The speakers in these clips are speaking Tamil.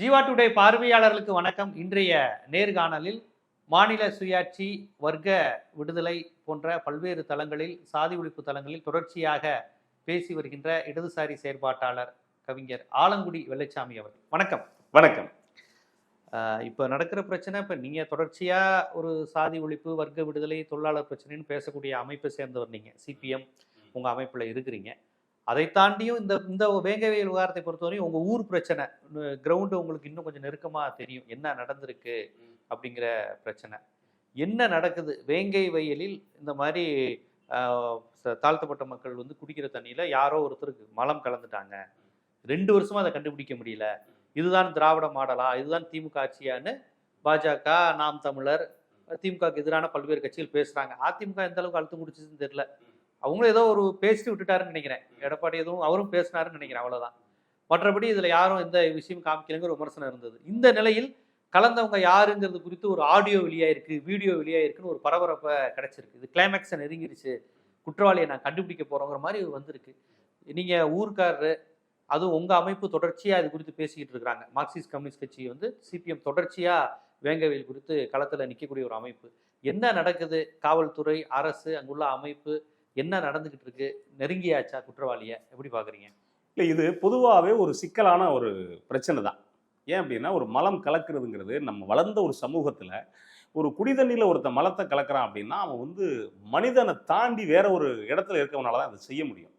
ஜீவா டுடே பார்வையாளர்களுக்கு வணக்கம். இன்றைய நேர்காணலில் மாநில சுயாட்சி வர்க்க விடுதலை போன்ற பல்வேறு தளங்களில் சாதி ஒழிப்பு தளங்களில் தொடர்ச்சியாக பேசி வருகின்ற இடதுசாரி செயற்பாட்டாளர் கவிஞர் ஆலங்குடி வெள்ளைச்சாமி அவர் வணக்கம். வணக்கம். இப்ப நடக்கிற பிரச்சனை இப்ப நீங்க தொடர்ச்சியா ஒரு சாதி ஒழிப்பு வர்க்க விடுதலை தொழிலாளர் பிரச்சனைன்னு பேசக்கூடிய அமைப்பை சேர்ந்தவர் நீங்க சிபிஎம் உங்க அமைப்புல இருக்கிறீங்க. அதை தாண்டியும் இந்த இந்த வேங்கவேல் விவகாரத்தை பொறுத்தவரையும் உங்க ஊர் பிரச்சனை கிரவுண்டு உங்களுக்கு இன்னும் கொஞ்சம் நெருக்கமா தெரியும். என்ன நடந்திருக்கு அப்படிங்கிற பிரச்சனை. என்ன நடக்குது? வேங்கை வயலில் இந்த மாதிரி தாழ்த்தப்பட்ட மக்கள் வந்து குடிக்கிற தண்ணியில யாரோ ஒருத்தருக்கு மலம் கலந்துட்டாங்க. ரெண்டு வருஷமா அதை கண்டுபிடிக்க முடியல. இதுதான் திராவிட மாடலா? இதுதான் திமுக ஆட்சியான்னு பாஜக நாம் தமிழர் திமுகவுக்கு எதிரான பல்வேறு கட்சிகள் பேசுறாங்க. அதிமுக எந்த அளவுக்கு அழுத்தம் குடிச்சதுன்னு தெரியல. அவங்களும் ஏதோ ஒரு பேசிட்டு விட்டுட்டாருன்னு நினைக்கிறேன். எடப்பாடி எதுவும் அவரும் பேசினாருன்னு நினைக்கிறேன் அவ்வளவுதான். மற்றபடி இதுல யாரும் எந்த விஷயம் காமிக்கலைங்கிற விமர்சனம் இருந்தது. இந்த நிலையில் கலந்தவங்க யாருங்கிறது குறித்து ஒரு ஆடியோ வெளியாயிருக்கு வீடியோ வெளியாயிருக்குன்னு ஒரு பரபரப்பை கிடைச்சிருக்கு. இது கிளைமேக்ஸை நெருங்கிடுச்சு. குற்றவாளியை நான் கண்டுபிடிக்க போறோங்கிற மாதிரி வந்திருக்கு. நீங்க ஊர்க்காரரு அதுவும் உங்க அமைப்பு தொடர்ச்சியா இது குறித்து பேசிக்கிட்டு இருக்கிறாங்க. மார்க்சிஸ்ட் கம்யூனிஸ்ட் கட்சி வந்து சிபிஎம் தொடர்ச்சியா வேங்கவேல் குறித்து களத்துல நிற்கக்கூடிய ஒரு அமைப்பு. என்ன நடக்குது? காவல்துறை அரசு அங்குள்ள அமைப்பு என்ன நடந்துக்கிட்டு இருக்கு நெருங்கியாச்சா குற்றவாளியை? எப்படி பார்க்குறீங்க இல்லை இது பொதுவாகவே ஒரு சிக்கலான ஒரு பிரச்சனை தான். ஏன் அப்படின்னா ஒரு மலம் கலக்கிறதுங்கிறது நம்ம வளர்ந்த ஒரு சமூகத்தில் ஒரு குடிதண்ணியில் ஒருத்தன் மலத்தை கலக்கிறான் அப்படின்னா அவன் வந்து மனிதனை தாண்டி வேற ஒரு இடத்துல இருக்கவனால தான் அதை செய்ய முடியும்.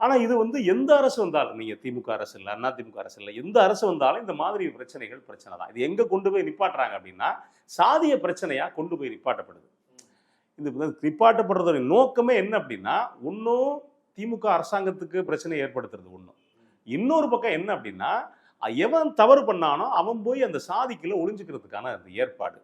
ஆனால் இது வந்து எந்த அரசு வந்தாலும் நீங்கள் திமுக அரசு இல்லை அண்ணா திமுக அரசு இல்லை எந்த அரசு வந்தாலும் இந்த மாதிரி பிரச்சனைகள் பிரச்சனை தான். இது எங்கே கொண்டு போய் நிப்பாட்டுறாங்க அப்படின்னா சாதிய பிரச்சனையாக கொண்டு போய் நிப்பாட்டப்படுது. இது வந்து நிப்பாட்டப்படுறதோட நோக்கமே என்ன அப்படின்னா ஒன்றும் திமுக அரசாங்கத்துக்கு பிரச்சனை ஏற்படுத்துறது ஒன்றும் இன்னொரு பக்கம் என்ன அப்படின்னா எவன் தவறு பண்ணானோ அவன் போய் அந்த சாதிக்குள்ள ஒளிஞ்சுக்கிறதுக்கான அந்த ஏற்பாடு.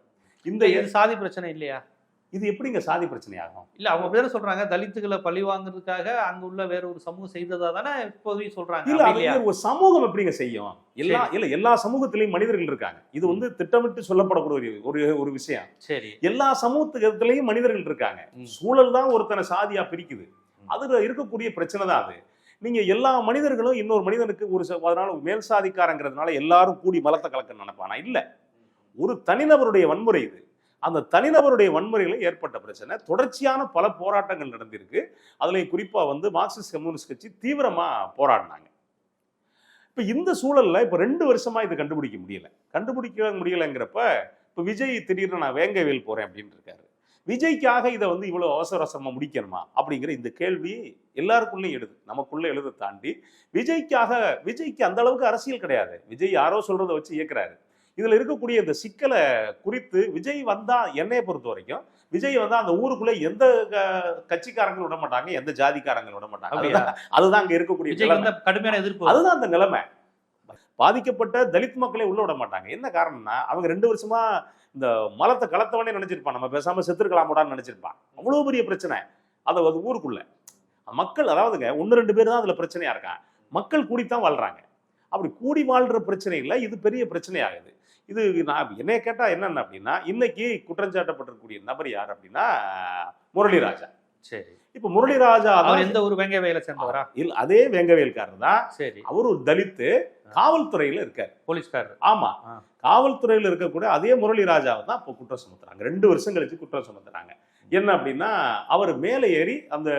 இந்த சாதி பிரச்சனை இல்லையா? இது எப்படிங்க சாதி பிரச்சனை ஆகும் இல்ல அவங்க பேர் சொல்றாங்க தலித்துகளை பழி வாங்குறதுக்காக அங்க உள்ள வேற ஒரு சமூகம் செய்ததா தானே இப்போதையும் சொல்றாங்க இல்ல? ஒரு சமூகம் எப்படிங்க செய்யும்? எல்லா இல்ல எல்லா சமூகத்திலையும் மனிதர்கள் இருக்காங்க. இது வந்து திட்டமிட்டு சொல்லப்படக்கூடிய ஒரு ஒரு விஷயம். சரி. எல்லா சமூகத்துலயும் மனிதர்கள் இருக்காங்க. சூழல் தான் ஒருத்தனை சாதியா பிரிக்குது. அதுல இருக்கக்கூடிய பிரச்சனை தான் அது. நீங்க எல்லா மனிதர்களும் இன்னொரு மனிதனுக்கு ஒரு அதனால மேல் சாதிக்காரங்கிறதுனால எல்லாரும் கூடி மலத்தை கலக்க நினைப்பானா? இல்ல. ஒரு தனிநபருடைய வன்முறை இது. அந்த தனிநபருடைய வன்முறையில் ஏற்பட்ட பிரச்சனை. தொடர்ச்சியான பல போராட்டங்கள் நடந்திருக்கு. அதுலேயும் குறிப்பாக வந்து மார்க்சிஸ்ட் கம்யூனிஸ்ட் கட்சி தீவிரமாக போராடினாங்க. இப்போ இந்த சூழலில் இப்போ ரெண்டு வருஷமாக இது கண்டுபிடிக்க முடியல. கண்டுபிடிக்க முடியலைங்கிறப்ப இப்போ விஜய் திடீர்னு நான் வேங்கவேல் போகிறேன் அப்படின்னு இருக்காரு. விஜய்க்காக இதை வந்து இவ்வளோ அவசர முடிக்கணுமா? அப்படிங்கிற இந்த கேள்வி எல்லாருக்குள்ளேயும் எழுது. நமக்குள்ளே எழுத தாண்டி விஜய்க்காக விஜய்க்கு அந்த அளவுக்கு அரசியல் கிடையாது. விஜய் யாரோ சொல்கிறத வச்சு இயக்குறாரு. இதுல இருக்கக்கூடிய இந்த சிக்கலை குறித்து விஜய் வந்தா என்னைய பொறுத்த வரைக்கும் விஜய் வந்தா அந்த ஊருக்குள்ள எந்த கட்சிக்காரங்களும் விட மாட்டாங்க எந்த ஜாதிக்காரங்களும் விட மாட்டாங்க? அதுதான் அங்க இருக்கக்கூடிய கடுமையான எதிர்ப்பு. அதுதான் அந்த நிலைமை. பாதிக்கப்பட்ட தலித் மக்களே உள்ள விட மாட்டாங்க. என்ன காரணம்னா அவங்க ரெண்டு வருஷமா இந்த மலத்தை கலத்தவனே நினைச்சிருப்பான். நம்ம பேசாம செத்துருக்கலாமோடான்னு நினைச்சிருப்பான். அவ்வளவு பெரிய பிரச்சனை. அது அது ஊருக்குள்ள. மக்கள் அதாவதுங்க ஒன்று ரெண்டு பேர் தான் அதுல பிரச்சனையா இருக்கான் மக்கள் கூடித்தான் வாழ்றாங்க. அப்படி கூடி வாழ்ற பிரச்சனை இல்லை இது பெரிய பிரச்சனை ஆகுது இது நான் என்னைய கேட்டா என்னென்ன அப்படின்னா இன்னைக்கு குற்றஞ்சாட்டப்பட்டிருக்கக்கூடிய நபர் யார் அப்படின்னா முரளிராஜா. சரி. இப்ப முரளிராஜா அவர் எந்த ஒரு வெங்க வேலை சேர்ந்தவரா இல்ல அதே வேங்கவேல்காரர் தான். சரி. அவர் ஒரு தலித்து காவல்துறையில இருக்காரு. போலீஸ்காரர். ஆமா. காவல்துறையில இருக்கக்கூடிய அதே முரளி ராஜாவை தான் இப்போ குற்றம் சுமத்துறாங்க. ரெண்டு வருஷம் கழிச்சு குற்றம் சுமத்துறாங்க. என்ன அப்படின்னா அவர் மேலே ஏறி அந்த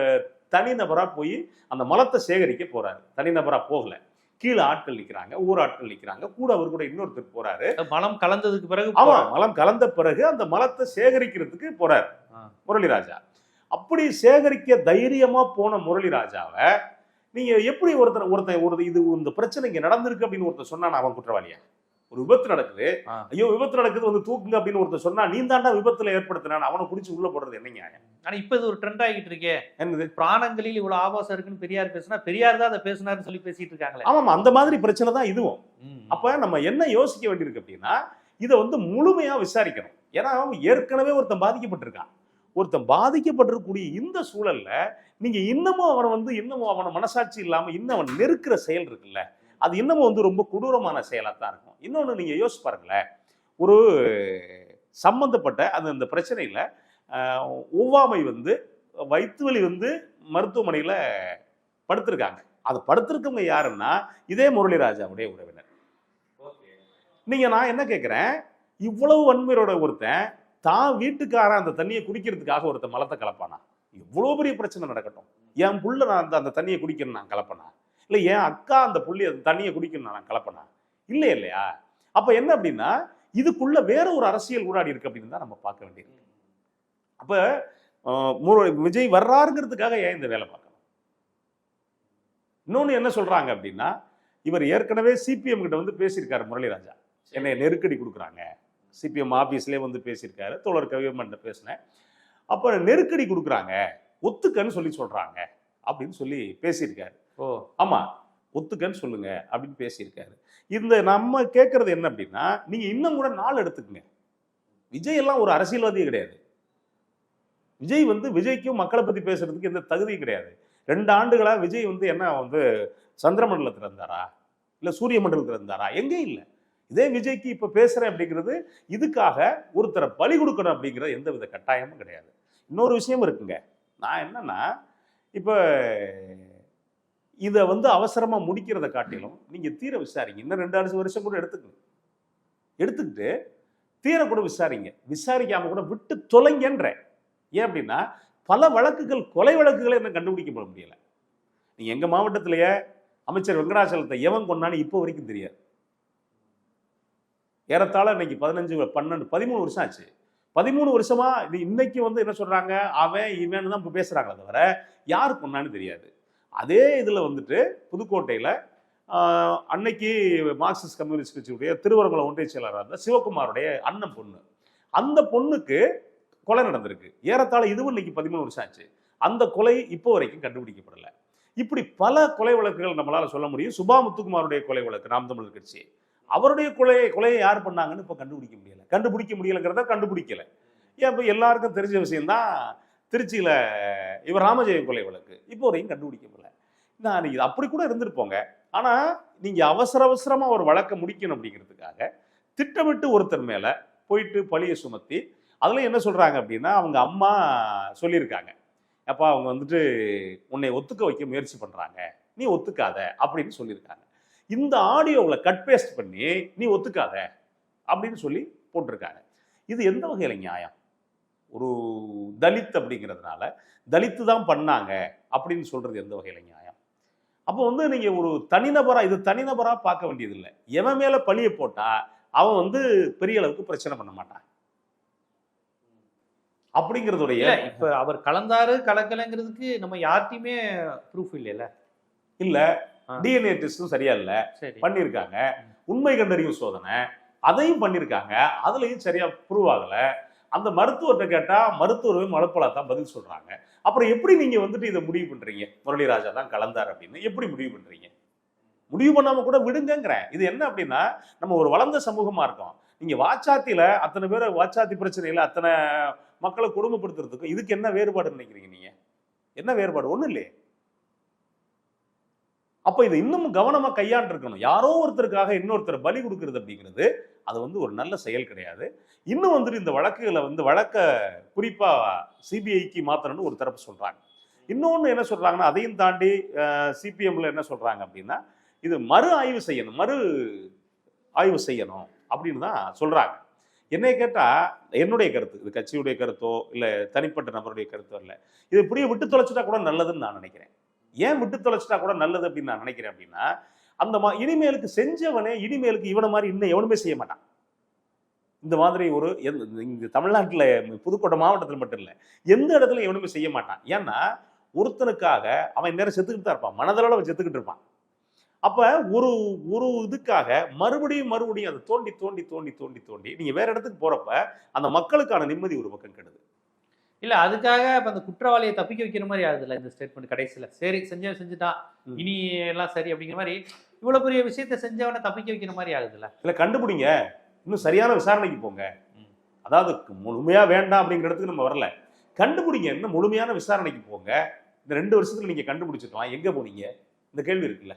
தனிநபரா போய் அந்த மலத்தை சேகரிக்க போறாரு. தனிநபரா போகல. கீழே ஆட்கள் நிக்கிறாங்க ஊர் ஆட்கள் நிக்கிறாங்க கூட அவர் கூட இன்னொருத்தர் போறாரு மலம் கலந்ததுக்கு பிறகு ஆமா. மலம் கலந்த பிறகு அந்த மலத்தை சேகரிக்கிறதுக்கு போறாரு. முரளிராஜா அப்படி சேகரிக்க தைரியமா போன முரளிராஜாவை நீங்க எப்படி ஒருத்தர் ஒருத்தன் ஒரு இது இந்த பிரச்சனை இங்க நடந்திருக்கு அப்படின்னு ஒருத்தர் சொன்னா அவன் குற்றவாளியா ஒரு விபத்து நடக்குது. ஐயோ விபத்து நடக்குது வந்து தூக்குங்க அப்படின்னு ஒருத்தர் சொன்னா நீ தாண்டா விபத்துல ஏற்படுத்தினான் அவனை குடிச்சு உள்ள போடுறது என்ன நியாயம்? ஆனா இப்ப இது ஒரு ட்ரெண்ட் ஆகிட்டு இருக்கே. என்னது? பிராணங்களில் இவ்வளவு ஆபாசம் இருக்குன்னு பெரியார் பேசினா பெரியார் தான் அதை பேசினாருன்னு சொல்லி பேசிட்டு இருக்காங்களே. ஆமாம் அந்த மாதிரி பிரச்சனை தான் இதுவும். அப்ப நம்ம என்ன யோசிக்க வேண்டியிருக்கு அப்படின்னா இதை வந்து முழுமையா விசாரிக்கணும். ஏன்னா அவன் ஏற்கனவே ஒருத்தன் பாதிக்கப்பட்டிருக்கான். ஒருத்தன் பாதிக்கப்பட்டிருக்கக்கூடிய இந்த சூழல்ல நீங்க இன்னமும் அவனை வந்து இன்னமும் அவனை மனசாட்சி இல்லாம இன்னும் அவன் நெருக்கிற செயல் இருக்குல்ல அது இன்னமும் வந்து ரொம்ப கொடூரமான செயலாக தான் இருக்கும். இன்னொன்று நீங்கள் யோசிச்சு பாருங்களேன். ஒரு சம்பந்தப்பட்ட அந்த அந்த பிரச்சனையில் ஒவ்வாமை வந்து வயிற்று வலி வந்து மருத்துவமனையில் படுத்திருக்காங்க. அது படுத்திருக்கவங்க யாருன்னா இதே முரளிராஜாவுடைய உறவினர். நீங்கள் நான் என்ன கேட்குறேன் இவ்வளவு வன்முறையோட ஒருத்தன் தான் வீட்டுக்காரன் அந்த தண்ணியை குடிக்கிறதுக்காக ஒருத்தன் மலத்தை கலப்பானா? இவ்வளோ பெரிய பிரச்சனை நடக்கட்டும். என் புள்ள நான் அந்த அந்த தண்ணியை குடிக்கணும் நான் கலப்பனா? இல்ல என் அக்கா அந்த புள்ளி அந்த தண்ணியை குடிக்கணும் நான் கலப்பனா இல்லை இல்லையா? அப்ப என்ன அப்படின்னா இதுக்குள்ள வேற ஒரு அரசியல் ஊடாடி இருக்கு அப்படின்னு தான் நம்ம பார்க்க வேண்டியது அப்ப விஜய் வர்றாருங்கிறதுக்காக ஏன் இந்த வேலை பார்க்கணும்? இன்னொன்னு என்ன சொல்றாங்க அப்படின்னா இவர் ஏற்கனவே சிபிஎம் கிட்ட வந்து பேசியிருக்காரு முரளிராஜா. என்னை நெருக்கடி கொடுக்குறாங்க. சிபிஎம் ஆபீஸ்லயே வந்து பேசியிருக்காரு. தோழர் கவியம்மன்ட்ட பேசினேன். அப்போ நெருக்கடி கொடுக்குறாங்க. ஒத்துக்கன்னு சொல்லி சொல்றாங்க. அப்படின்னு சொல்லி பேசியிருக்காரு. ஓ. ஆமாம் ஒத்துக்கன்னு சொல்லுங்க அப்படின்னு பேசியிருக்காரு. இந்த நம்ம கேட்கறது என்ன அப்படின்னா நீங்க இன்னும் கூட நாள் எடுத்துக்கங்க. விஜய் எல்லாம் ஒரு அரசியல்வாதியே கிடையாது. விஜய் வந்து விஜய்க்கும் மக்களை பத்தி பேசுறதுக்கு எந்த தகுதியும் கிடையாது. ரெண்டு ஆண்டுகளா விஜய் வந்து என்ன வந்து சந்திரமண்டலத்தில் இருந்தாரா? இல்லை சூரிய மண்டலத்தில் இருந்தாரா? எங்கேயும் இல்லை. இதே விஜய்க்கு இப்போ பேசுகிறேன் அப்படிங்கிறது இதுக்காக ஒருத்தரை பலி கொடுக்கணும் அப்படிங்கிற எந்த வித கட்டாயமும் கிடையாது. இன்னொரு விஷயம் இருக்குங்க. நான் என்னன்னா இப்போ இதை வந்து அவசரமாக முடிக்கிறத காட்டிலும் நீங்கள் தீர விசாரிங்க. இன்னும் ரெண்டு அஞ்சு வருஷம் கூட எடுத்துக்கணும். எடுத்துக்கிட்டு தீர கூட விசாரிங்க. விசாரிக்காமல் கூட விட்டு தொலைங்கன்றேன் ஏன் அப்படின்னா பல வழக்குகள் கொலை வழக்குகளை இன்னும் கண்டுபிடிக்கப்பட முடியல. நீ எங்கள் மாவட்டத்திலேயே அமைச்சர் வெங்கடாச்சலத்தை எவன் கொண்டான்னு இப்போ வரைக்கும் தெரியாது. ஏறத்தாழ இன்னைக்கு பதினஞ்சு பன்னெண்டு பதிமூணு வருஷம் ஆச்சு. பதிமூணு வருஷமா இது இன்னைக்கு வந்து என்ன சொல்றாங்க? அவன் இவன் தான் இப்போ பேசுறாங்களே தவிர யார் கொண்டான்னு தெரியாது. அதே இதில் வந்துட்டு புதுக்கோட்டையில் அன்னைக்கு மார்க்சிஸ்ட் கம்யூனிஸ்ட் கட்சியுடைய திருவரங்குளம் ஒன்றிய செயலாளராக இருந்த சிவகுமாருடைய அண்ணன் பொண்ணு. அந்த பொண்ணுக்கு கொலை நடந்திருக்கு. ஏறத்தாழ இதுவும் இன்னைக்கு பதிமூணு வருஷம் ஆச்சு. அந்த கொலை இப்போ வரைக்கும் கண்டுபிடிக்கப்படலை. இப்படி பல கொலை வழக்குகள் நம்மளால் சொல்ல முடியும். சுபா முத்துக்குமாருடைய கொலை வழக்கு நாம் தமிழர் கட்சி. அவருடைய கொலை கொலையை யார் பண்ணாங்கன்னு இப்போ கண்டுபிடிக்க முடியல. கண்டுபிடிக்க முடியலைங்கிறத கண்டுபிடிக்கலை. ஏன் இப்போ எல்லாருக்கும் தெரிஞ்ச விஷயம்தான் திருச்சியில் இவர் ராமஜெயம் கொலை வழக்கு. இப்போ வரையும் கண்டுபிடிக்க முடியல நான் இது அப்படி கூட இருந்திருப்போங்க. ஆனால் நீங்கள் அவசர அவசரமாக ஒரு வழக்கை முடிக்கணும் அப்படிங்கிறதுக்காக திட்டமிட்டு ஒருத்தர் மேலே போயிட்டு பழியை சுமத்தி அதில் என்ன சொல்கிறாங்க அப்படின்னா அவங்க அம்மா சொல்லியிருக்காங்க. அப்போ அவங்க வந்துட்டு உன்னை ஒத்துக்க வைக்க முயற்சி பண்ணுறாங்க நீ ஒத்துக்காத அப்படின்னு சொல்லியிருக்காங்க. இந்த ஆடியோவில் கட் பேஸ்ட் பண்ணி நீ ஒத்துக்காத அப்படின்னு சொல்லி போட்டிருக்காங்க. இது எந்த வகையில் நியாயம்? ஒரு தலித் அப்படிங்கிறதுனால தலித்து தான் பண்ணாங்க அப்படின்னு சொல்கிறது எந்த வகையில் நியாயம்? அப்போ வந்து நீங்க ஒரு தனிநபரா இது தனிநபரா பார்க்க வேண்டியது இல்லை எவன் மேல பழிய போட்டா அவன் வந்து பெரிய அளவுக்கு பிரச்சனை பண்ண மாட்டான். அப்படிங்கிறதுடைய இப்ப அவர் கலந்தாரு கலக்கலைங்கிறதுக்கு நம்ம யார்ட்டையுமே ப்ரூஃப் இல்லைல்ல இல்ல. டிஎன்ஏ டெஸ்டும் சரியா இல்ல. சரி. பண்ணியிருக்காங்க. உண்மை கண்டறியும் சோதனை. அதையும் பண்ணியிருக்காங்க. அதுலயும் சரியா ப்ரூவ் ஆகல. அந்த மருத்துவர்கிட்ட கேட்டால் மருத்துவரே மலப்பலா தான் பதில் சொல்கிறாங்க அப்புறம் எப்படி நீங்கள் வந்துட்டு இதை முடிவு பண்ணுறீங்க முரளிராஜா தான் கலந்தார் அப்படின்னு. எப்படி முடிவு பண்ணுறீங்க முடிவு பண்ணாமல் கூட விடுங்கங்கிறேன். இது என்ன அப்படின்னா நம்ம ஒரு வளர்ந்த சமூகமாக இருக்கோம். நீங்கள் வாச்சாத்தியில் அத்தனை பேர் வாச்சாத்தி பிரச்சனையில் அத்தனை மக்களை கொடுமைப்படுத்துறதுக்கும் இதுக்கு என்ன வேறுபாடு நினைக்கிறீங்க நீங்கள் என்ன வேறுபாடு? ஒன்றும் இல்லையே. அப்போ இதை இன்னும் கவனமாக கையாண்டிருக்கணும். யாரோ ஒருத்தருக்காக இன்னொருத்தர் பலி கொடுக்கறது அப்படிங்கிறது அது வந்து ஒரு நல்ல செயல் கிடையாது. இன்னும் வந்துட்டு இந்த வழக்குகளை வந்து வழக்க குறிப்பாக சிபிஐக்கு மாத்தணும்னு ஒரு தரப்பு சொல்கிறாங்க இன்னொன்று என்ன சொல்கிறாங்கன்னா அதையும் தாண்டி சிபிஎம்ல என்ன சொல்கிறாங்க அப்படின்னா இது மறு ஆய்வு செய்யணும் மறு ஆய்வு செய்யணும் அப்படின்னு தான் சொல்கிறாங்க என்னை கேட்டால் என்னுடைய கருத்து இது கட்சியுடைய கருத்தோ இல்லை தனிப்பட்ட நபருடைய கருத்தோ இல்லை இது இப்படியே விட்டு தொலைச்சிட்டா கூட நல்லதுன்னு நான் நினைக்கிறேன். ஏன் விட்டு தொலைச்சிட்டா கூட நல்லது அப்படின்னு நான் நினைக்கிறேன் அப்படின்னா அந்த மா இனிமேலுக்கு செஞ்சவனே இனிமேலுக்கு இவனை மாதிரி இன்னும் எவனுமே செய்ய மாட்டான். இந்த மாதிரி ஒரு எந்த- தமிழ்நாட்டில் புதுக்கோட்டை மாவட்டத்தில் மட்டும் இல்லை எந்த இடத்துல எவனுமே செய்ய மாட்டான். ஏன்னா ஒருத்தனுக்காக அவன் நேரம் செத்துக்கிட்டு தான் இருப்பான். மனதளவில் அவன் செத்துக்கிட்டு இருப்பான். அப்போ ஒரு ஒரு இதுக்காக மறுபடியும் மறுபடியும் அதை தோண்டி தோண்டி தோண்டி தோண்டி தோண்டி நீங்கள் வேற இடத்துக்கு போகிறப்ப அந்த மக்களுக்கான நிம்மதி ஒரு பக்கம் கெடுது. இல்ல அதுக்காக இப்ப அந்த குற்றவாளியை தப்பிக்க வைக்கிற மாதிரி ஆகுதுல்ல இந்த ஸ்டேட்மெண்ட் கடைசியில. சரி செஞ்சவன் செஞ்சுட்டான். இனி எல்லாம் சரி அப்படிங்கிற மாதிரி இவ்வளவு பெரிய விஷயத்த செஞ்சவனை தப்பிக்க வைக்கிற மாதிரி ஆகுதுல்ல. இல்ல கண்டுபிடிங்க. இன்னும் சரியான விசாரணைக்கு போங்க. அதாவது முழுமையா வேண்டாம் அப்படிங்கிற இடத்துக்கு நம்ம வரல. கண்டுபிடிங்க. இன்னும் முழுமையான விசாரணைக்கு போங்க. இந்த ரெண்டு வருஷத்துல நீங்க கண்டுபிடிச்சிட்டோம் எங்க போனீங்க? இந்த கேள்வி இருக்குல்ல.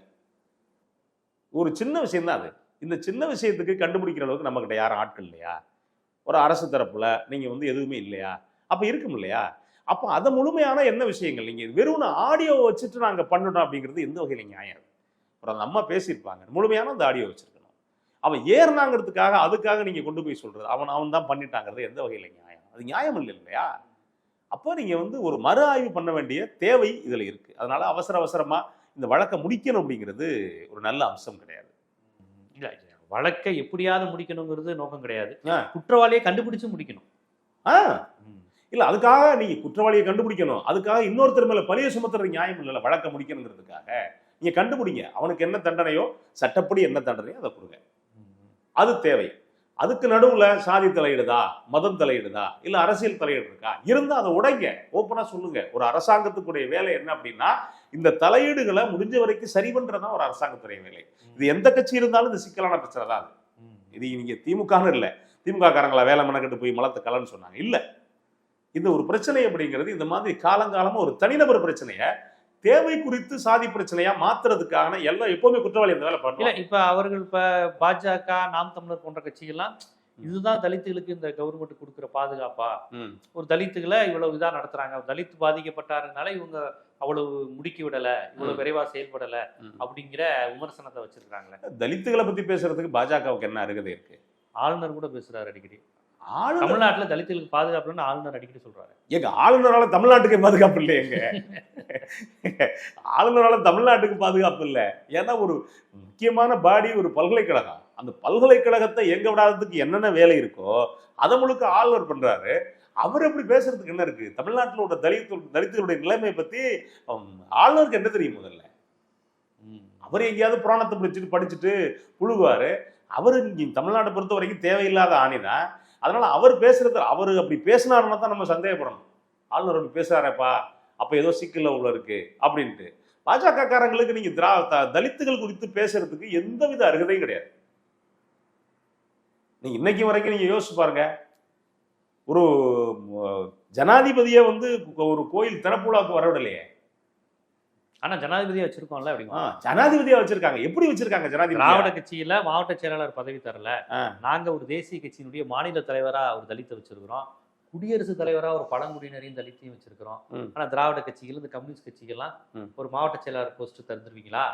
ஒரு சின்ன விஷயம் தான் அது. இந்த சின்ன விஷயத்துக்கு கண்டுபிடிக்கிற அளவுக்கு நம்ம கிட்ட யாரும் ஆட்கள் இல்லையா? ஒரு அரசு தரப்புல நீங்க வந்து எதுவுமே இல்லையா? அப்ப இருக்கும் இல்லையா? அப்போ அதை முழுமையான என்ன விஷயங்கள்? நீங்க வெறும் ஆடியோ வச்சுட்டு நாங்க பண்ணணும் அப்படிங்கிறது எந்த வகையில நியாயம்? அப்புறம் அந்த அம்மா பேசியிருப்பாங்க. முழுமையான அந்த ஆடியோ வச்சிருக்கணும். அவன் ஏறினாங்கிறதுக்காக அதுக்காக நீங்க கொண்டு போய் சொல்றது. அவன் அவன் தான் பண்ணிட்டாங்கிறது எந்த வகையில நியாயம்? அது நியாயம் இல்லை இல்லையா? அப்போ நீங்க வந்து ஒரு மறு ஆய்வு பண்ண வேண்டிய தேவை இதுல இருக்கு. அதனால அவசர அவசரமா இந்த வழக்கை முடிக்கணும் அப்படிங்கிறது ஒரு நல்ல அம்சம் கிடையாது. இல்ல வழக்கை எப்படியாவது முடிக்கணுங்கிறது நோக்கம் கிடையாது. ஆ. குற்றவாளியை கண்டுபிடிச்சு முடிக்கணும். ஆ. இல்லை அதுக்காக நீங்கள் குற்றவாளியை கண்டுபிடிக்கணும். அதுக்காக இன்னொருத்தர் மேலே பழிய சுமத்துறது நியாயம் இல்லை வழக்க முடிக்கணுங்கிறதுக்காக. நீங்கள் கண்டுபிடிங்க. அவனுக்கு என்ன தண்டனையோ சட்டப்படி என்ன தண்டனையோ அதை கொடுங்க. அது தேவை. அதுக்கு நடுவில் சாதி தலையிடுதா மதம் தலையிடுதா இல்லை அரசியல் தலையீடு இருக்கா இருந்தால் அதை உடைங்க. ஓப்பனாக சொல்லுங்க. ஒரு அரசாங்கத்துக்குடைய வேலை என்ன அப்படின்னா இந்த தலையீடுகளை முடிஞ்ச வரைக்கும் சரி பண்ணுறதான் ஒரு அரசாங்கத்துடைய வேலை. இது எந்த கட்சி இருந்தாலும் இந்த சிக்கலான பிரச்சனை தான் அது. இது நீங்கள் திமுகன்னு இல்லை. திமுக காரங்களா வேலை மெனக்கெட்டு போய் மலத்தை கலன்னு சொன்னாங்க. இல்லை. இந்த ஒரு பிரச்சனை அப்படிங்கிறது இந்த மாதிரி காலங்காலமா ஒரு தனிநபர் பிரச்சனைய தேவை குறித்து சாதி பிரச்சனையா மாத்துறதுக்கான எல்லாம் எப்பவுமே குற்றவாளி அந்த வேலை பண்ணுவோம் இப்ப அவர்கள் இப்ப பாஜக நாம் தமிழர் போன்ற கட்சிகள்லாம் இதுதான் தலித்துகளுக்கு இந்த கவர்மெண்ட் கொடுக்குற பாதுகாப்பா. ஒரு தலித்துகளை இவ்வளவு இதா நடத்துறாங்க தலித் பாதிக்கப்பட்டாருனால இவங்க அவ்வளவு முடுக்கி விடல இவ்வளவு. விரைவா செயல்படல. அப்படிங்கிற விமர்சனத்தை வச்சிருக்காங்களே தலித்துகளை பத்தி பேசுறதுக்கு பாஜகவுக்கு என்ன அருகதை இருக்கு ஆளுநர் கூட பேசுறாரு அடிக்கடி ஆளுநர் தமிழ்நாட்டுல தலித்துகளுக்கு பாதுகாப்புன்னு ஆளுநர் அடிக்கடி சொல்றாரு. எங்க ஆளுநரால தமிழ்நாட்டுக்கு பாதுகாப்பு இல்லை எங்க? ஆளுநரால தமிழ்நாட்டுக்கு பாதுகாப்பு இல்லை. ஏன்னா ஒரு முக்கியமான பாடி ஒரு பல்கலைக்கழகம். அந்த பல்கலைக்கழகத்தை எங்க விடாததுக்கு என்னென்ன வேலை இருக்கோ அதை முழுக்க ஆளுநர் பண்றாரு. அவர் எப்படி பேசுறதுக்கு என்ன இருக்கு? தமிழ்நாட்டில் உள்ள தலித்து தலித்துகளுடைய நிலைமை பத்தி ஆளுநருக்கு என்ன தெரியும் முதல்ல? அவர் எங்கேயாவது புராணத்தை படிச்சுட்டு படிச்சுட்டு புழுகுவாரு. அவர் இங்க தமிழ்நாட்டை பொறுத்த வரைக்கும் தேவையில்லாத ஆணிதான். அதனால அவர் பேசுறது அவர் அப்படி பேசினாருன்னா தான் நம்ம சந்தேகப்படணும். ஆளுநர் அப்படி பேசுகிறாரேப்பா அப்போ ஏதோ சிக்கல் உள்ள இருக்கு அப்படின்ட்டு. பாஜகக்காரங்களுக்கு நீங்கள் நீங்க திரா த- தலித்துகள் குறித்து பேசுறதுக்கு எந்தவித அருகதையும் கிடையாது. நீங்க இன்னைக்கு வரைக்கும் நீங்க யோசிச்சு பாருங்க. ஒரு ஜனாதிபதியை வந்து ஒரு கோயில் திறப்புலாக்கு வரவிடலையே. ஆனா ஜனாதிபதியா வச்சிருக்கோம்ல அப்படிங்க ஜனாதிபதியா வச்சிருக்காங்க எப்படி வச்சிருக்காங்க ஜனாதிபதி திராவிட கட்சியில மாவட்ட செயலாளர் பதவி தரல. நாங்க ஒரு தேசிய கட்சியினுடைய மாநில தலைவரா ஒரு தலித்தை வச்சிருக்கிறோம் குடியரசுத் தலைவரா ஒரு பழங்குடியினரையும் தலித்தையும் வச்சிருக்கிறோம். ஆனா திராவிட கட்சிகள் இந்த கம்யூனிஸ்ட் கட்சிகள்லாம். ஒரு மாவட்ட செயலாளர் போஸ்ட் தந்துருவீங்களா.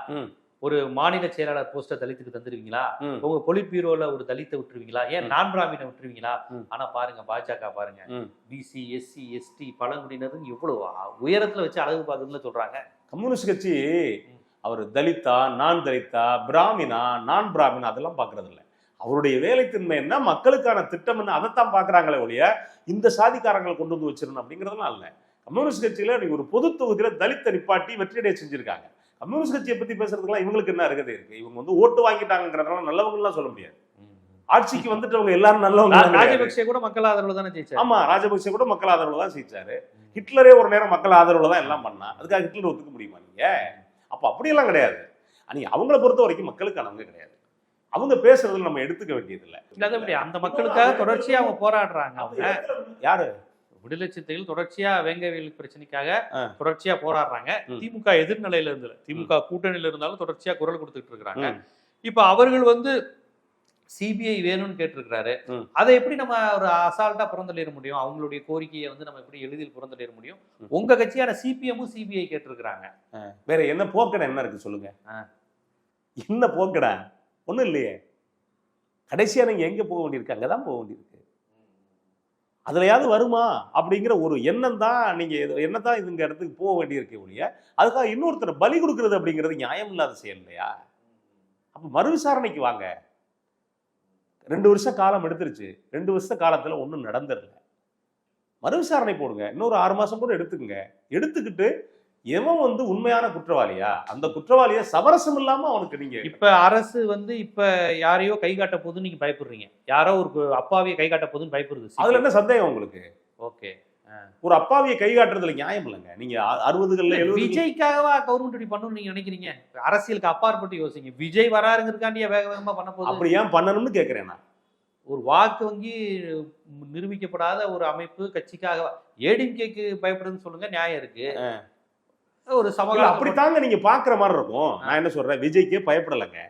ஒரு மாநில செயலாளர் போஸ்ட தலித்துக்கு தந்துருவீங்களா. உங்க பொலிட் பீரோல ஒரு தலித்தை விட்டுருவீங்களா? ஏன். நான் பிராமினை விட்டுருவீங்களா. ஆனா பாருங்க பாஜக பாருங்க. பிசி எஸ்சி எஸ்டி பழங்குடியினர் எவ்வளவு உயரத்துல வச்சு அழகு பார்க்குதுன்னு சொல்றாங்க. கம்யூனிஸ்ட் கட்சி அவர் தலித்தா நான் தலித்தா பிராமினா நான் பிராமினா அதெல்லாம் பார்க்கறது இல்ல அவருடைய வேலைத்தின்மை என்ன மக்களுக்கான திட்டம் என்ன அதைத்தான் பார்க்கறாங்களே ஒழிய இந்த சாதிக்காரங்களை கொண்டு வந்து வச்சிருந்தோம் அப்படிங்கிறதுலாம் இல்ல. கம்யூனிஸ்ட் கட்சியில ஒரு பொது தொகுதியில தலித்தை நிப்பாட்டி வெற்றியடைய செஞ்சிருக்காங்க. கம்யூனிஸ்ட் கட்சியை பத்தி பேசுறதுக்குலாம் இவங்களுக்கு என்ன இருக்குது இருக்கு? இவங்க வந்து ஓட்டு வாங்கிட்டாங்கிறதுனால நல்லவங்கலாம் சொல்ல முடியாது. ஆட்சிக்கு வந்துட்டவங்க எல்லாரும் நல்லவங்க. ராஜபக்சே கூட மக்கள் ஆதரவுல தானே ஜெயிச்சாரு? ஆமா ராஜபக்சே கூட மக்கள் ஆதரவுல தான் ஜெயிச்சாரு. ஹிட்லரே ஒரு நேரம் மக்கள் ஆதரவுல தான் எல்லாம் பண்ணா. அதுக்காக ஹிட்லர் ஒத்துக்க முடியுமா நீங்க? அப்ப அப்படியெல்லாம் கிடையாது. நீங்க அவங்கள பொறுத்த வரைக்கும் மக்களுக்கானவங்க கிடையாது. அவங்க பேசுறதுல நம்ம எடுத்துக்க வேண்டியது அப்படி. அந்த மக்களுக்காக தொடர்ச்சியா அவங்க போராடுறாங்க. அவங்க யாரு? விடுதலை சிறுத்தைகள் தொடர்ச்சியா வேங்கவியல் பிரச்சனைக்காக. தொடர்ச்சியா போராடுறாங்க. திமுக எதிர்நிலையில இருந்து திமுக கூட்டணியில இருந்தாலும் தொடர்ச்சியா குரல் கொடுத்துட்டு இருக்காங்க ம். இப்ப அவர்கள் வந்து சிபிஐ வேணும்னு கேட்டிருக்கிறாரு. அதை எப்படி நம்ம ஒரு அசால்ட்டா புறந்தள்ளிட முடியும்? அவங்களுடைய கோரிக்கையை வந்து நம்ம எப்படி எளிதில் புறந்தள்ளிட முடியும். உங்க கட்சியான சிபிஎம்மும் சிபிஐ கேட்டிருக்கிறாங்க. வேற என்ன போக்கடை என்ன இருக்கு சொல்லுங்க. என்ன போக்கடை? ஒண்ணும் இல்லையே. கடைசியா நீங்க எங்க போக வேண்டியிருக்கு அங்கதான் போக வேண்டியிருக்கு. அதுலையாவது வருமா? அப்படிங்கிற ஒரு எண்ணம் தான் நீங்க என்ன தான் இதுங்க இடத்துக்கு போக வேண்டியிருக்கே ஒழிய அதுக்காக இன்னொருத்தரை பலி கொடுக்கறது அப்படிங்கிறது நியாயம் இல்லாத செயல் இல்லையா? அப்ப மறு விசாரணைக்கு வாங்க. ரெண்டு வருஷம் காலம் எடுத்துருச்சு. ரெண்டு வருஷ காலத்துல ஒன்றும் நடந்துடல மறு விசாரணை போடுங்க. இன்னொரு ஆறு மாசம் கூட எடுத்துக்கங்க. எடுத்துக்கிட்டு எவன் வந்து உண்மையான குற்றவாளியா? அந்த குற்றவாளியை சமரசம் இல்லாம அவனுக்கு நீங்க இப்ப அரசு வந்து இப்ப யாரையோ கை காட்ட போதுன்னு நீங்க பயப்படுறீங்க. யாரோ ஒரு அப்பாவியை கை காட்ட போதுன்னு பயப்படுது அதுல என்ன சந்தேகம் உங்களுக்கு? ஓகே. ஒரு அப்பாவியை கை காட்டுறதுல நியாயம் இல்லைங்க. நீங்க அறுபதுகள்ல எழுபது விஜய்க்காகவா கவர்மெண்ட் இப்படி பண்ணணும்னு நீங்க நினைக்கிறீங்க? அரசியலுக்கு அப்பாற்பட்டு யோசிங்க. விஜய் வராருங்கிறதுக்காண்டியா வேக வேகமா பண்ண போகுது. அப்படி ஏன் பண்ணணும்னு கேக்குறேன் நான். ஒரு வாக்கு வங்கி நிரூபிக்கப்படாத ஒரு அமைப்பு கட்சிக்காக ஏடிஎம்கேக்கு பயப்படுதுன்னு சொல்லுங்க நியாயம் இருக்கு. ஒரு சமகால அப்படித்தாங்க நீங்க பாக்குற மாதிரி இருக்கும். நான் என்ன சொல்றேன் விஜய்க்கே பயப்படலைங்க.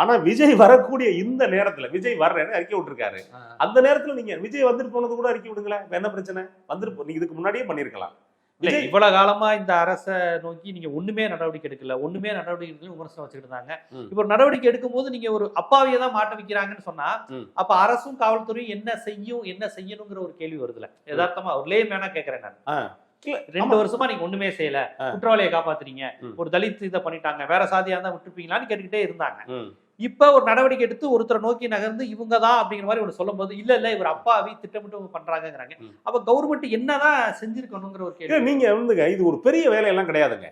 ஆனா விஜய் வரக்கூடிய இந்த நேரத்துல விஜய் வர்றேன்னு அறிக்கை விட்டுருக்காரு. அந்த நேரத்துல நீங்க விஜய் வந்துட்டு போனது கூட அறிக்கை விடுங்களேன். என்ன பிரச்சனை? வந்துட்டு நீங்க இதுக்கு முன்னாடியே பண்ணிருக்கலாம் இல்ல இவ்வளவு காலமா இந்த அரசை நோக்கி நீங்க ஒண்ணுமே நடவடிக்கை எடுக்கல. ஒண்ணுமே நடவடிக்கை எடுக்கல விமர்சனம் வச்சுட்டு இருந்தாங்க. இப்போ நடவடிக்கை எடுக்கும்போது நீங்க ஒரு அப்பாவியை தான் மாட்ட வைக்கிறாங்கன்னு சொன்னா. அப்ப அரசும் காவல்துறையும் என்ன செய்யும் என்ன செய்யணுங்கிற ஒரு கேள்வி வருதுல யதார்த்தமா ஒரு லே மேனா கேக்குறேன் நான். ரெண்டு வருஷமா நீங்க ஒண்ணுமே செய்யல. குற்றவாளியை காப்பாத்துறீங்க. ஒரு தலித் இதை பண்ணிட்டாங்க. வேற சாதியா இருந்தா விட்டுருப்பீங்களான்னு கேட்டுக்கிட்டே இருந்தாங்க. இப்ப ஒரு நடவடிக்கை எடுத்து ஒருத்தரை நோக்கி நகர்ந்து இவங்க தான் அப்படிங்கிற மாதிரி ஒன்று சொல்லும்போது இல்ல இல்ல இவர் அப்பாவி திட்டமிட்டு ம். அப்ப கவர்மெண்ட் என்னதான் செஞ்சிருக்கணுங்கிற ஒரு கேள்வி. நீங்க வந்துங்க இது ஒரு பெரிய வேலையெல்லாம் கிடையாதுங்க.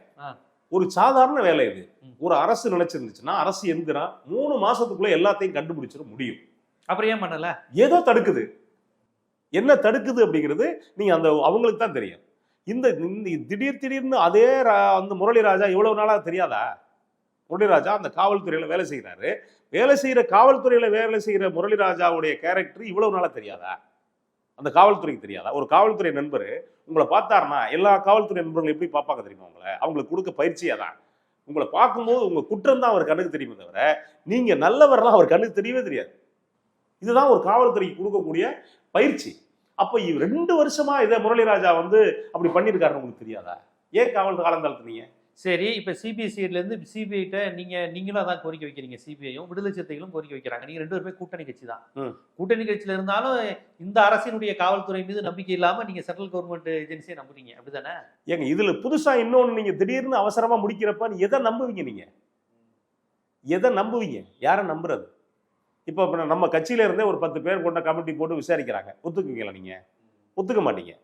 ஒரு சாதாரண வேலை இது. ஒரு அரசு நினைச்சிருந்துச்சுன்னா அரசு எந்திரம் மூணு மாசத்துக்குள்ள எல்லாத்தையும் கண்டுபிடிச்சிட முடியும். அப்புறம் ஏன் பண்ணல? ஏதோ தடுக்குது. என்ன தடுக்குது அப்படிங்கிறது நீங்க அந்த அவங்களுக்கு தான் தெரியும். இந்த இந்த திடீர் திடீர்னு அதே ரா- அந்த முரளிராஜா இவ்வளவு நாளாக தெரியாதா? முரளிராஜா அந்த காவல்துறையில் வேலை செய்கிறாரு வேலை செய்கிற காவல்துறையில் வேலை செய்யற முரளிராஜாவுடைய கேரக்டர் இவ்வளவு நாளாக தெரியாதா? அந்த காவல்துறைக்கு தெரியாதா? ஒரு காவல்துறை நண்பர் உங்களை பார்த்தாருன்னா எல்லா காவல்துறை நண்பர்களும் எப்படி பார்ப்பாங்க தெரியுமா உங்களை? அவங்களுக்கு கொடுக்க பயிற்சியாக தான். உங்களை பார்க்கும்போது உங்கள் குற்றம் தான் அவர் கண்ணுக்கு தெரியுமே தவிர நீங்கள் நல்லவர்லாம் அவர் கண்ணுக்கு தெரியவே தெரியாது. இதுதான் ஒரு காவல்துறைக்கு கொடுக்கக்கூடிய பயிற்சி. அப்ப ரெண்டு வருஷமா இதை முரளிராஜா வந்து அப்படி பண்ணியிருக்காருன்னு உங்களுக்கு தெரியாதா? ஏன் காவல் காலம் தாழ்த்துனீங்க? சரி இப்ப சிபிசிஐல இருந்து சிபிஐட்ட நீங்க நீங்களும் அதான் கோரிக்கை வைக்கிறீங்க சிபிஐயும் விடுதலை சிறுத்தைகளும் கோரிக்கை வைக்கிறாங்க. நீங்க ரெண்டு பேருமே கூட்டணி கட்சி தான். கூட்டணி கட்சியில இருந்தாலும் இந்த அரசினுடைய காவல்துறை மீது நம்பிக்கை இல்லாம நீங்க சென்ட்ரல் கவர்மெண்ட் ஏஜென்சியை நம்புறீங்க. அப்படிதானே? ஏங்க இதுல புதுசா இன்னொன்னு நீங்க திடீர்னு அவசரமா முடிக்கிறப்ப எதை நம்புவீங்க நீங்க? எதை நம்புவீங்க? யாரை நம்புறது? இப்போ இப்போ நம்ம கட்சியில இருந்தே ஒரு பத்து பேர் கொண்ட கமிட்டி போட்டு விசாரிக்கிறாங்க. ஒத்துக்குவீங்களா நீங்கள் ஒத்துக்க மாட்டீங்க.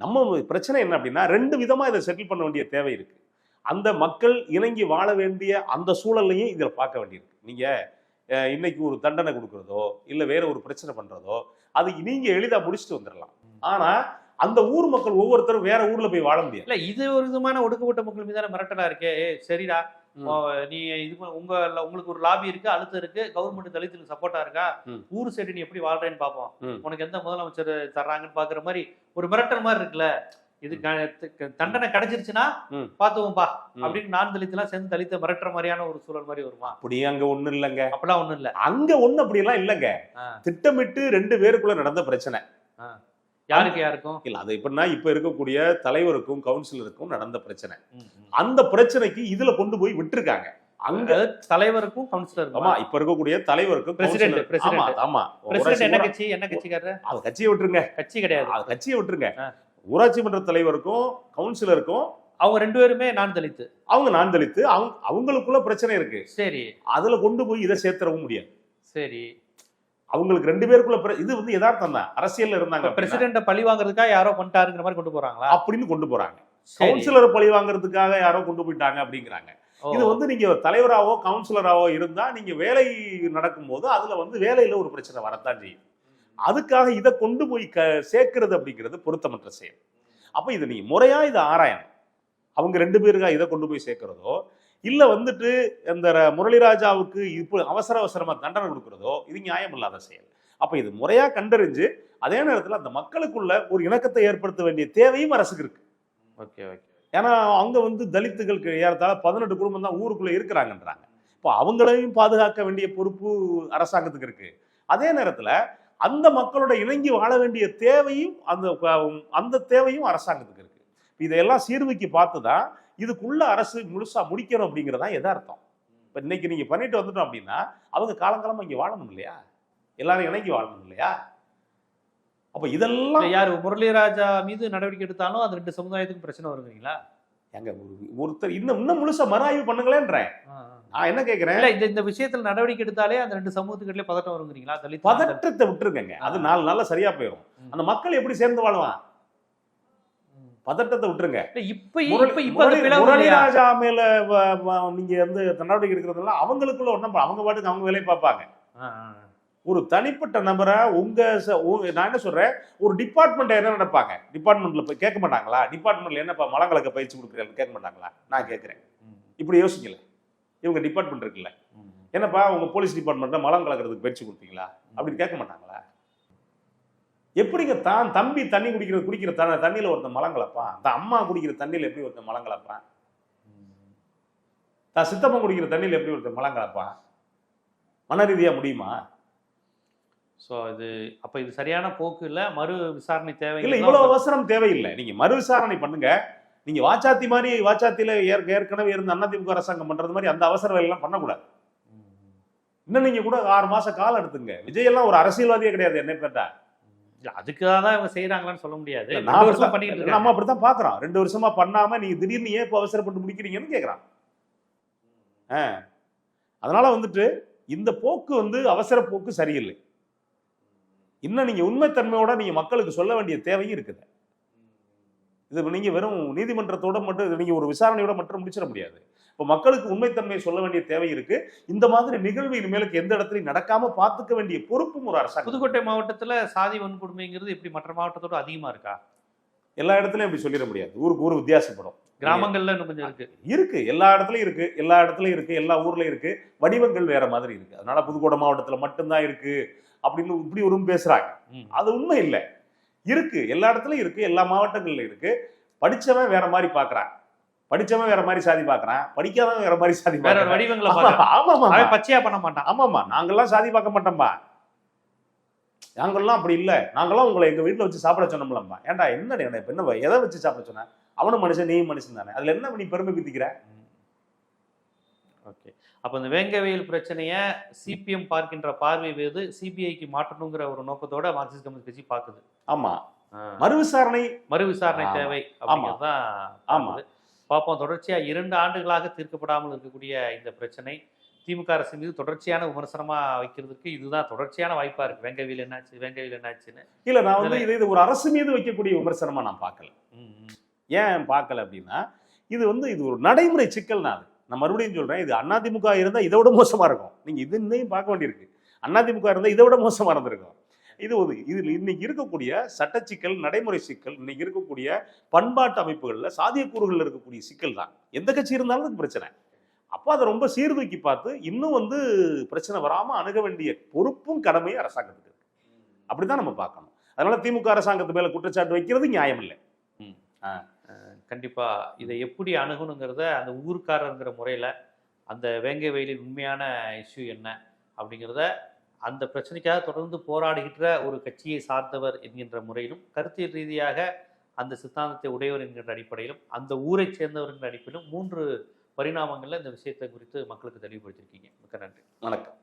நம்ம பிரச்சனை என்ன அப்படின்னா ரெண்டு விதமாக இதை செட்டில் பண்ண வேண்டிய தேவை இருக்குது அந்த மக்கள் இணங்கி வாழ வேண்டிய அந்த சூழல்லையும் இதில் பார்க்க வேண்டியிருக்கு. நீங்கள் இன்னைக்கு ஒரு தண்டனை கொடுக்குறதோ இல்லை வேற ஒரு பிரச்சனை பண்ணுறதோ அது நீங்கள் எளிதாக முடிச்சுட்டு வந்துடலாம் ஆனால் அந்த ஊர் மக்கள் ஒவ்வொருத்தரும் வேற ஊர்ல போய் வாழ முடியாது. இல்ல இது ஒரு விதமான ஒடுக்கப்பட்ட மக்கள் மீதான மிரட்டலா இருக்கே. சரிடா. நீ இது உங்க உங்களுக்கு ஒரு லாபி இருக்கு அழுத்தம் இருக்கு கவர்மெண்ட் தலித்துக்கு சப்போர்ட்டா இருக்கா. ஊர் சைடு நீ எப்படி வாழ்றேன்னு பாப்போம். உனக்கு எந்த முதலமைச்சர் தர்றாங்கன்னு பாக்குற மாதிரி ஒரு மிரட்டல் மாதிரி இருக்குல்ல? இது தண்டனை கிடைச்சிருச்சுன்னா. பாத்துவோம்பா. அப்படின்னு நான் தலித்து எல்லாம் சேர்ந்து தலித்த மிரட்டுற மாதிரியான ஒரு சூழல் மாதிரி வருமா? அப்படி அங்க ஒண்ணு இல்லைங்க. அப்படிலாம் ஒண்ணும் இல்ல. அங்க ஒண்ணு அப்படி எல்லாம் இல்லைங்க. திட்டமிட்டு ரெண்டு பேருக்குள்ள நடந்த பிரச்சனை. யாருக்கு யாருக்கும்? இல்ல அது எப்படின்னா இப்ப இருக்கக்கூடிய தலைவருக்கும் கவுன்சிலருக்கும் நடந்த பிரச்சனை. அந்த பிரச்சனைக்கு இதுல கொண்டு போய் விட்டுருக்காங்க. அங்க தலைவருக்கும் கவுன்சிலருக்கும்? ஆமா இப்ப இருக்கக்கூடிய தலைவருக்கும் councillor- president. ஆமா பிரசிடென்ட் என்ன கட்சி? என்ன கட்சிக்காரரு? அது கட்சியை விட்டுருங்க. கட்சி கிடையாது. அது கட்சியை விட்டுருங்க. ஊராட்சி மன்ற தலைவருக்கும் கவுன்சிலருக்கும் அவங்க ரெண்டு பேருமே நான் தலித்து. அவங்க நான் தலித்து. அவங்க அவங்களுக்குள்ள பிரச்சனை இருக்கு. சரி. அதுல கொண்டு போய் இதை சேர்த்தரவும் முடியாது. சரி. அவங்களுக்கு ரெண்டு பேருக்குள்ள பிர- இது வந்து யதார்த்தம் தான். அரசியல்ல இருந்தாங்க பிரசிடென்ட பழி வாங்குறதுக்கா யாரோ பண்ணிட்டாருங்கிற மாதிரி கொண்டு போறாங்களா? அப்படின்னு கொண்டு போறாங்க. கவுன்சிலரை பழி வாங்குறதுக்காக யாரோ கொண்டு போயிட்டாங்க அப்படிங்கிறாங்க. இது வந்து நீங்க தலைவராவோ கவுன்சிலராவோ இருந்தா நீங்க வேலை நடக்கும்போது அதுல வந்து வேலையில ஒரு பிரச்சனை வரத்தான் செய்யும். அதுக்காக இதை கொண்டு போய் க சேர்க்கிறது அப்படிங்கிறது பொருத்தமற்ற செயல். அப்ப இது நீங்க முறையா இதை ஆராயணும். அவங்க ரெண்டு பேருக்கா இதை கொண்டு போய் சேர்க்கிறதோ இல்ல வந்துட்டு இந்த முரளிராஜாவுக்கு இப்போ அவசர அவசரமா தண்டனை கொடுக்கிறதோ இது நியாயம் இல்லாத செயல். அப்ப இது முறையா கண்டறிஞ்சு அதே நேரத்துல அந்த மக்களுக்குள்ள ஒரு இணக்கத்தை ஏற்படுத்த வேண்டிய தேவையும் அரசுக்கு இருக்கு. Okay okay. ஏன்னா அங்க வந்து தலித்துகளுக்கு ஏறத்தாழ பதினெட்டு குடும்பம் தான் ஊருக்குள்ள இருக்கிறாங்கன்றாங்க. இப்போ அவங்களையும் பாதுகாக்க வேண்டிய பொறுப்பு அரசாங்கத்துக்கு இருக்கு. அதே நேரத்துல அந்த மக்களோட இணங்கி வாழ வேண்டிய தேவையும் அந்த அந்த தேவையும் அரசாங்கத்துக்கு இருக்கு. இதையெல்லாம் சீர்தூக்கி பார்த்து தான் இதுக்குள்ள அரசு முழுசா முடிக்கணும் அப்படிங்கிறது எதார்த்தம். இப்போ இன்னைக்கு நீங்க பண்ணிட்டு வந்துட்டோம் அப்படின்னா அவங்க காலங்காலமா இங்க வாழணும் இல்லையா? எல்லாரும் இணங்கி வாழணும் இல்லையா? அப்ப இதெல்லாம் யாரு முரளிராஜா மீது நடவடிக்கை எடுத்தாலும் அது ரெண்டு சமுதாயத்துக்கும் பிரச்சனை வருவீங்களா எங்க ஒரு- ஒருத்தர் இன்னும் இன்னும் முழுசா மறாய்வு பண்ணுங்களேன்றேன். நான் என்ன கேக்குறேன்? இல்ல இந்த இந்த விஷயத்துல நடவடிக்கை எடுத்தாலே அந்த ரெண்டு சமூகத்துக்கிட்டே பதட்டம் வருங்கிறீங்களா. பதற்றத்தை விட்டுருங்க அது நாலு நாள்ல சரியா போயிடும். அந்த மக்கள் எப்படி சேர்ந்து வாழுவான். பதட்டத்தை விட்டுருங்க. இப்ப இப்ப மேல நீங்க வந்து நடவடிக்கை எடுக்கிறதெல்லாம் அவங்களுக்குள்ள ஒன்றும் அவங்க பாட்டுக்கு அவங்க வேலையை பார்ப்பாங்க. ஒரு தனிப்பட்ட நபரை உங்க நான் என்ன சொல்றேன்? ஒரு டிபார்ட்மெண்ட் என்ன நினைப்பாங்க டிபார்ட்மெண்ட்ல போய் கேட்க மாட்டாங்களா? டிபார்ட்மெண்ட்ல என்னப்பா மலங்களுக்கு பயிற்சி கொடுக்குறேன்னு கேட்க மாட்டாங்களா? நான் கேட்கிறேன். இப்படி யோசிக்கல. இவங்க டிபார்ட்மெண்ட் இருக்குல்ல. என்னப்பா உங்க போலீஸ் டிபார்ட்மெண்ட்ல மலம் கலக்கிறதுக்கு பயிற்சி கொடுத்தீங்களா? அப்படின்னு கேட்க மாட்டாங்களா? எப்படிங்க தான் தம்பி தண்ணி குடிக்கிற குடிக்கிற த தண்ணியில ஒருத்தன் மலம் கலப்பான் தான் அம்மா குடிக்கிற தண்ணியில எப்படி ஒருத்தன் மலம் கலப்பான் தான் சித்தப்பன் குடிக்கிற தண்ணியில எப்படி ஒருத்தன் மலம் கலப்பான் மன ரீதியா முடியுமா? ஸோ இது அப்ப இது சரியான போக்கு இல்ல? மறு விசாரணை தேவை இல்ல இவ்வளவு அவசரம் தேவையில்லை. நீங்க மறு விசாரணை பண்ணுங்க. நீங்க வாச்சாத்தி மாதிரி வாச்சாத்தில ஏற்க- ஏற்கனவே இருந்த அதிமுக அரசாங்கம் பண்றது மாதிரி அந்த அவசர வேலை எல்லாம் பண்ணக்கூடாது இன்னும் நீங்க கூட ஆறு மாச காலம் எடுத்துங்க. விஜய் எல்லாம் ஒரு அரசியல்வாதியே கிடையாது என்ன கேட்டா. இல்ல அதுக்காக தான் இவங்க செய்யறாங்களான்னு சொல்ல முடியாது. நான் வருஷமா பண்ணிட்டு நம்ம அப்படித்தான் பாக்குறோம். ரெண்டு வருஷமா பண்ணாம நீங்க திடீர்னு ஏன் இப்ப அவசரப்பட்டு முடிக்கிறீங்கன்னு கேக்குறான். ஆ. அதனால வந்துட்டு இந்த போக்கு வந்து அவசர போக்கு சரியில்லை. இன்னும் நீங்க உண்மைத்தன்மையோட நீங்க மக்களுக்கு சொல்ல வேண்டிய தேவையும் இருக்குது. இது நீங்க வெறும் நீதிமன்றத்தோட மட்டும் இது நீங்க ஒரு விசாரணையோட மட்டும் முடிச்சிட முடியாது. இப்போ மக்களுக்கு உண்மைத்தன்மையை சொல்ல வேண்டிய தேவை இருக்கு. இந்த மாதிரி நிகழ்வு இனிமேலுக்கு எந்த இடத்துலையும் நடக்காம பார்த்துக்க வேண்டிய பொறுப்பும் ஒரு அரசாங்கம். புதுக்கோட்டை மாவட்டத்துல சாதி வன்கொடுமைங்கிறது எப்படி மற்ற மாவட்டத்தோட அதிகமா இருக்கா? எல்லா இடத்துலயும் இப்படி சொல்லிட முடியாது. ஊருக்கு ஊர் வித்தியாசப்படும். கிராமங்கள்ல இன்னும் கொஞ்சம் இருக்கு. இருக்கு. எல்லா இடத்துலயும் இருக்கு. எல்லா இடத்துலயும் இருக்கு. எல்லா ஊர்லயும் இருக்கு. வடிவங்கள் வேற மாதிரி இருக்கு. அதனால புதுக்கோட்டை மாவட்டத்துல மட்டும்தான் இருக்கு. அப்படின்னு இப்படி ஒரு பேசுறாங்க. அது உண்மை இல்ல. இருக்கு. எல்லா இடத்துலயும் இருக்கு. எல்லா மாவட்டங்கள்ல இருக்கு. படிச்சவன் வேற மாதிரி பாக்குறான். படிச்சவன் வேற மாதிரி சாதி பாக்குறான். படிக்காதவன் வேற மாதிரி சாதி வேற வடிவங்களை ஆமாமா அவன் பச்சையா பண்ண மாட்டான். ஆமாமா நாங்கெல்லாம் சாதி பார்க்க மாட்டோம்பா நாங்கெல்லாம் அப்படி இல்ல. நாங்கெல்லாம் உங்களை எங்க வீட்டுல வச்சு சாப்பிட சொன்னோம்லம்பா ஏன்டா என்ன இப்ப என்ன எதை வச்சு சாப்பிட சொன்ன? அவனும் மனுஷன் நீயும் மனுஷன் தானே. அதுல என்ன நீ பெருமை குத்திக்கிற ஓகே அப்ப இந்த வேங்கவேல் பிரச்சனைய சிபிஎம் பார்க்கின்ற பார்வை வேறு சிபிஐக்கு மாற்றணுங்கிற ஒரு நோக்கத்தோட மார்க்சிஸ்ட் கம்யூனிஸ்ட் கட்சி பாக்குது ஆமா. ஆ. மறு விசாரணை மறு விசாரணை ஆமா. தேவை அப்படிங்கிறதுதான் ஆமா. பார்க்குது. பார்ப்போம். தொடர்ச்சியா இரண்டு ஆண்டுகளாக தீர்க்கப்படாமல் இருக்கக்கூடிய இந்த பிரச்சனை. திமுக அரசு மீது தொடர்ச்சியான விமர்சனமா வைக்கிறதுக்கு இதுதான் தொடர்ச்சியான வாய்ப்பா இருக்கு. வேங்கவேல் என்னாச்சு? வேங்கவேல் என்னாச்சுன்னு. இல்ல நான் வந்து இது இது ஒரு அரசு மீது வைக்கக்கூடிய விமர்சனமா நான் பார்க்கல. ஏன் பார்க்கல அப்படின்னா இது வந்து இது ஒரு நடைமுறை சிக்கல் தான் அது. நான் மறுபடியும் சொல்றேன் இது அதிமுக இருந்தா இதை விட மோசமா இருக்கும். நீங்க இது இன்னையும் பார்க்க வேண்டியிருக்கு. அதிமுக இருந்தா இதை விட மோசமா இருந்திருக்கும். இது ஒரு இதில் இன்னைக்கு இருக்கக்கூடிய சட்ட சிக்கல் நடைமுறை சிக்கல் இன்னைக்கு இருக்கக்கூடிய பண்பாட்டு அமைப்புகள்ல சாதியக்கூறுகள்ல இருக்கக்கூடிய சிக்கல் தான். எந்த கட்சி இருந்தாலும் அதுக்கு பிரச்சனை. அப்போ அதை ரொம்ப சீர்தூக்கி பார்த்து இன்னும் வந்து பிரச்சனை வராம அணுக வேண்டிய பொறுப்பும் கடமையும் அரசாங்கத்துக்கு இருக்கு. அப்படிதான் நம்ம பார்க்கணும். அதனால திமுக அரசாங்கத்து மேல குற்றச்சாட்டு வைக்கிறது நியாயம் இல்லை. கண்டிப்பா இதை எப்படி அணுகணுங்கிறத அந்த ஊர்க்காரங்கிற முறையில அந்த வேங்கை வயலின் உண்மையான இஷ்யூ என்ன அப்படிங்கிறத அந்த பிரச்சனைக்காக தொடர்ந்து போராடுகின்ற ஒரு கட்சியை சார்ந்தவர் என்கின்ற முறையிலும் கருத்தியல் ரீதியாக அந்த சித்தாந்தத்தை உடையவர் என்கின்ற அடிப்படையிலும் அந்த ஊரை சேர்ந்தவர் என்கிற அடிப்படையிலும் மூன்று பரிணாமங்கள்ல இந்த விஷயத்தை குறித்து மக்களுக்கு தெளிவுபடுத்தியிருக்கீங்க. மிக்க நன்றி. வணக்கம்.